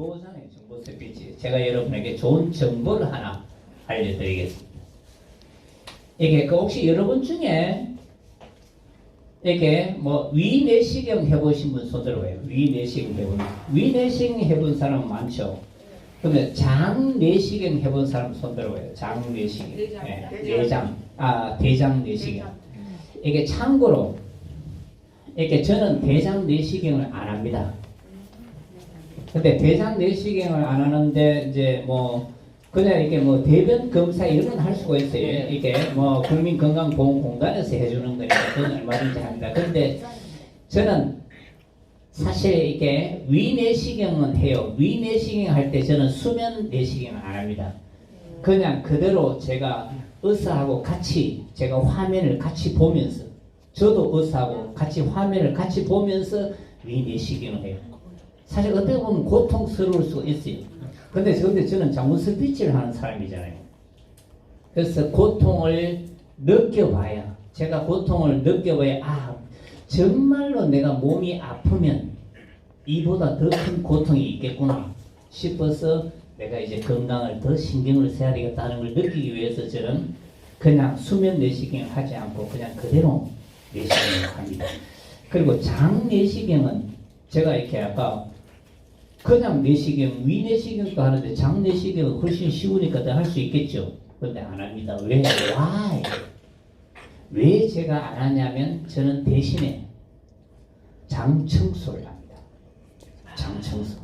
정보잖아요. 정보 스피치. 제가 여러분에게 좋은 정보를 하나 알려드리겠습니다. 이게 그 혹시 여러분 중에 이렇게 뭐 위내시경 해보신 분 손들어봐요. 위내시경 해본 위내시경 해본 사람 많죠. 그러면 장내시경 해본 사람 손들어봐요. 장내시경. 내장. 네, 대장. 내장. 아 대장 내시경. 이게 참고로 이렇게 저는 대장 내시경을 안 합니다. 근데 대장 내시경을 안 하는데 이제 뭐 그냥 이렇게 뭐 대변 검사 이런 건 할 수가 있어요. 이렇게 뭐 국민건강보험공단에서 해주는 거니까 그건 얼마든지 합니다. 근데 저는 사실 이렇게 위 내시경은 해요. 위 내시경 할 때 저는 수면 내시경은 안 합니다. 그냥 그대로 제가 의사하고 같이 제가 화면을 같이 보면서 저도 의사하고 같이 화면을 같이 보면서 위 내시경을 해요. 사실 어떻게 보면 고통스러울 수 있어요. 근데 근데 저는 장문 스피치를 하는 사람이잖아요. 그래서 고통을 느껴봐야 제가 고통을 느껴봐야 아 정말로 내가 몸이 아프면 이보다 더 큰 고통이 있겠구나 싶어서 내가 이제 건강을 더 신경을 써야 되겠다는 걸 느끼기 위해서 저는 그냥 수면 내시경을 하지 않고 그냥 그대로 내시경을 합니다. 그리고 장 내시경은 제가 이렇게 아까 그냥 내시경, 위내시경도 하는데 장 내시경은 훨씬 쉬우니까 더할수 있겠죠. 근데 안 합니다. 왜? Why? 왜 제가 안 하냐면 저는 대신에 장 청소를 합니다. 장 청소.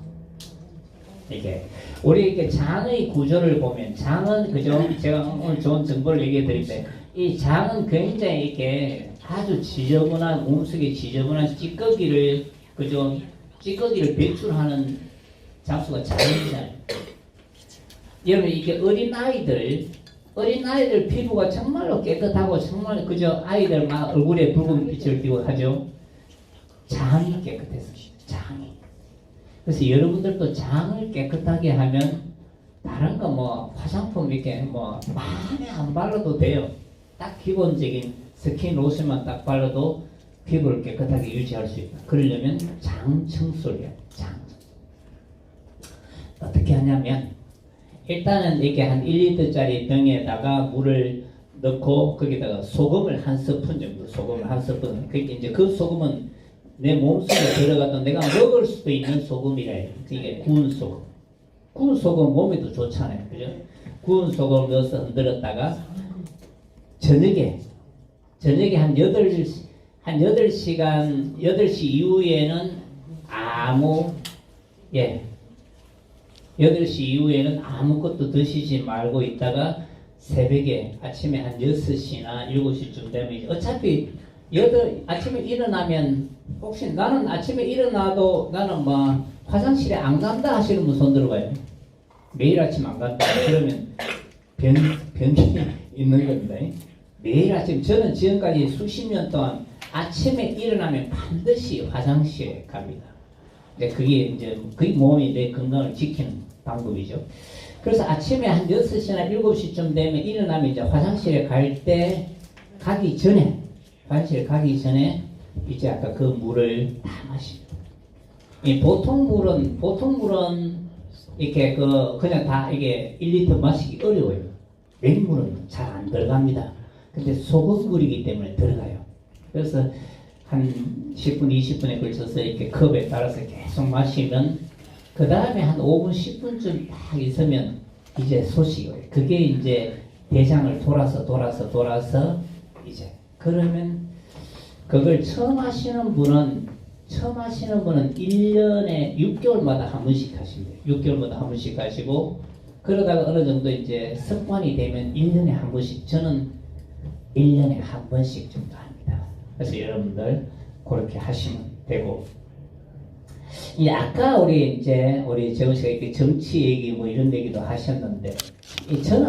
이게 우리 이렇게 장의 구조를 보면 장은 그죠? 제가 오늘 좋은 정보를 얘기해 드릴때 이 장은 굉장히 이렇게 아주 지저분한 몸속에 지저분한 찌꺼기를 그죠? 찌꺼기를 배출하는 장소가 장이잖아요. 여러분 이게 어린 아이들 어린 아이들 피부가 정말로 깨끗하고 정말 그저 아이들 막 얼굴에 붉은 빛을 띠고 하죠. 장이 깨끗했어요. 장이. 그래서 여러분들도 장을 깨끗하게 하면 다른 거 뭐 화장품 이렇게 뭐 많이 안 발라도 돼요. 딱 기본적인 스킨 로션만 딱 발라도 피부를 깨끗하게 유지할 수 있다. 그러려면 장 청소를. 장. 어떻게 하냐면 일단은 이렇게 한 1리터짜리 병에다가 물을 넣고 거기다가 소금을 한 스푼 정도 소금을 한 스푼 그게 이제 그 소금은 내 몸속에 들어가도 내가 먹을 수도 있는 소금이라 이게 구운 소금 구운 소금 몸에도 좋잖아요 그죠 구운 소금 넣어서 흔들었다가 저녁에 저녁에 한 8시 한 8시간 8시 이후에는 아무 예 8시 이후에는 아무것도 드시지 말고 있다가 새벽에 아침에 한 6시나 7시쯤 되면 어차피 8, 아침에 일어나면 혹시 나는 아침에 일어나도 나는 뭐 화장실에 안 간다 하시는 분 손 들어봐요. 매일 아침 안 간다. 그러면 변, 변이 있는 겁니다. 매일 아침 저는 지금까지 수십 년 동안 아침에 일어나면 반드시 화장실에 갑니다. 이제 그게 이제 그게 몸이 내 건강을 지키는 방법이죠. 그래서 아침에 한 6시나 7시쯤 되면 일어나면 이제 화장실에 갈 때 가기 전에 화장실에 가기 전에 이제 아까 그 물을 다 마십니다. 이 보통 물은 보통 물은 이렇게 그 그냥 다 이게 1리터 마시기 어려워요. 맹물은 잘 안 들어갑니다. 근데 소금물이기 때문에 들어가요. 그래서 한 10분, 20분에 걸쳐서 이렇게 컵에 따라서 계속 마시면 그 다음에 한 5분, 10분쯤 딱 있으면 이제 와요. 그게 이제 대장을 돌아서 돌아서 돌아서 이제 그러면 그걸 처음 하시는 분은 처음 하시는 분은 1년에 6개월마다 한 번씩 돼요. 6개월마다 한 번씩 하시고 그러다가 어느 정도 이제 습관이 되면 1년에 한 번씩 저는 1년에 한 번씩 정도. 그래서 여러분들 그렇게 하시면 되고. 이 아까 우리 이제 우리 정우 씨가 이렇게 정치 얘기 뭐 이런 얘기도 하셨는데 이 저는